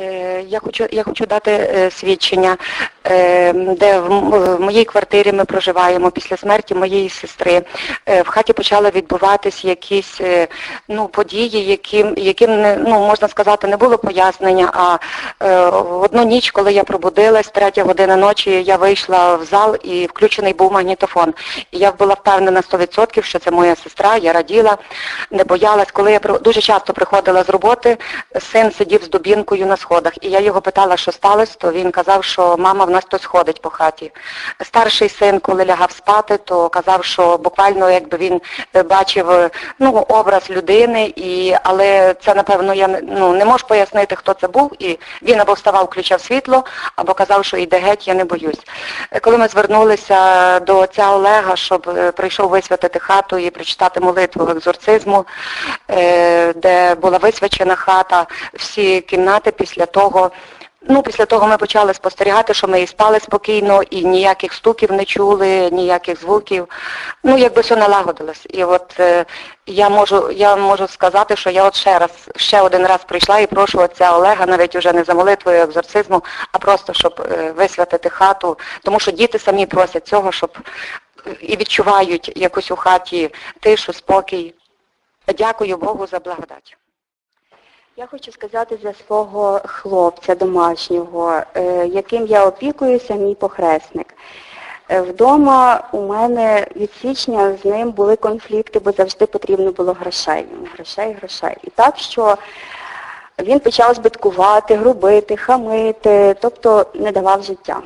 Е, Я хочу, я хочу дати е, свідчення, де в моїй квартирі ми проживаємо після смерті моєї сестри. Е, В хаті почали відбуватись якісь е, ну, події, яким, яким ну, можна сказати, не було пояснення. А е, в одну ніч, коли я пробудилась, третя година ночі, я вийшла в зал і включений був магнітофон. І я була впевнена 100%, що це моя сестра, я раділа, не боялась. Коли я дуже часто приходила з роботи, син сидів з дубінкою на сходах, і я його питала, що сталося, то він казав, що мама в нас хтось ходить по хаті. Старший син, коли лягав спати, то казав, що буквально якби він е, бачив е, ну, образ людини, і, але це, напевно, я ну, не можу пояснити, хто це був, і він або вставав, включав світло, або казав, що йде геть, я не боюсь. Е, Коли ми звернулися до отця Олега, щоб прийшов висвятити хату і прочитати молитву екзорцизму, де була висвячена хата, всі кімнати після того. Ну, після того ми почали спостерігати, що ми і спали спокійно, і ніяких стуків не чули, ніяких звуків. Ну, якби все налагодилось. І от е, я можу, я можу сказати, що я от ще раз, ще один раз прийшла і прошу отця Олега, навіть уже не за молитвою екзорцизму, а просто щоб е, висвятити хату, тому що діти самі просять цього, щоб е, і відчувають якусь у хаті тишу, спокій. Дякую Богу за благодать. Я хочу сказати за свого хлопця домашнього, е, яким я опікуюся, мій похресник. Е, Вдома у мене від січня з ним були конфлікти, бо завжди потрібно було грошей. Грошей, грошей. І так, що він почав збиткувати, грубити, хамити, тобто не давав життя.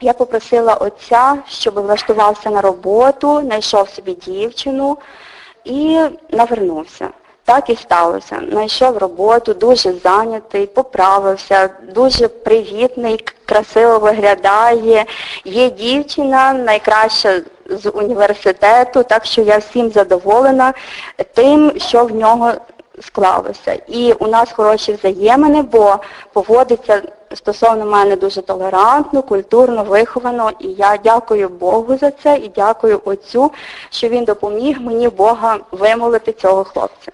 Я попросила отця, щоб влаштувався на роботу, знайшов собі дівчину і навернувся. Так і сталося. Знайшов роботу, дуже зайнятий, поправився, дуже привітний, красиво виглядає. Є дівчина, найкраща з університету, так що я всім задоволена тим, що в нього склалося. І у нас хороші взаємини, бо поводиться стосовно мене дуже толерантно, культурно, виховано. І я дякую Богу за це і дякую Отцю, що він допоміг мені Бога вимолити цього хлопця.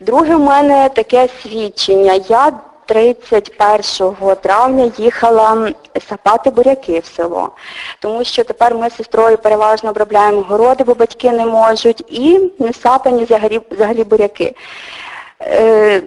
Друге в мене таке свідчення. Я 31 травня їхала сапати буряки в село, тому що тепер ми з сестрою переважно обробляємо городи, бо батьки не можуть, і не сапані взагалі, взагалі буряки. Е,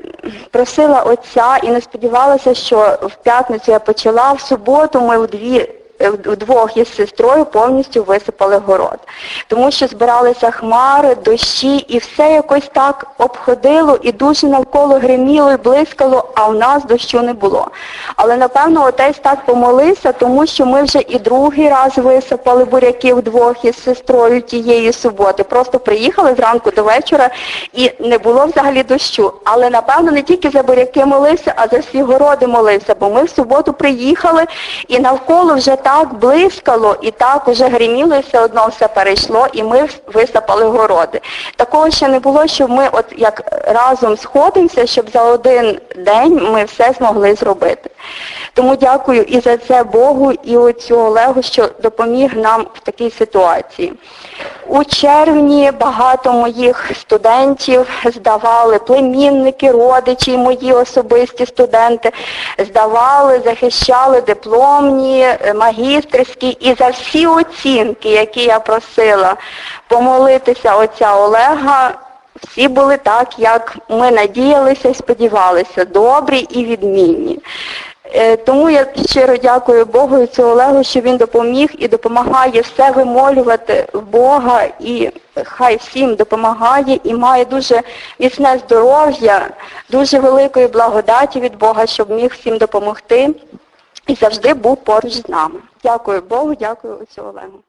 просила отця і не сподівалася, що в п'ятницю я почала, в суботу ми вдві е, вдвох із сестрою повністю висипали город. Тому що збиралися хмари, дощі і все якось так обходило і дуже навколо гриміло і блискало, а в нас дощу не було. Але напевно отець так помолився, тому що ми вже і другий раз висипали буряки вдвох із сестрою тієї суботи. Просто приїхали зранку до вечора і не було взагалі дощу. Але напевно не тільки за буряки молився, а за всі городи молився, бо ми в суботу приїхали і навколо вже так блискало і так уже гриміло, і все одно все перейшло, і ми висапали городи. Такого ще не було, щоб ми от як разом сходимося, щоб за один день ми все змогли зробити. Тому дякую і за це Богу, і оцю Олегу, що допоміг нам в такій ситуації. У червні багато моїх студентів здавали, племінники, родичі, мої особисті студенти, здавали, захищали дипломні, е, магістерські і за всі оцінки, які я просила помолитися отця Олега, всі були так, як ми надіялися і сподівалися, добрі і відмінні. Е, Тому я щиро дякую Богу і цього Олегу, що він допоміг і допомагає все вимолювати Бога, і хай всім допомагає і має дуже міцне здоров'я, дуже великої благодаті від Бога, щоб міг всім допомогти і завжди був поруч з нами. Дякую Богу, дякую отцю Олегу.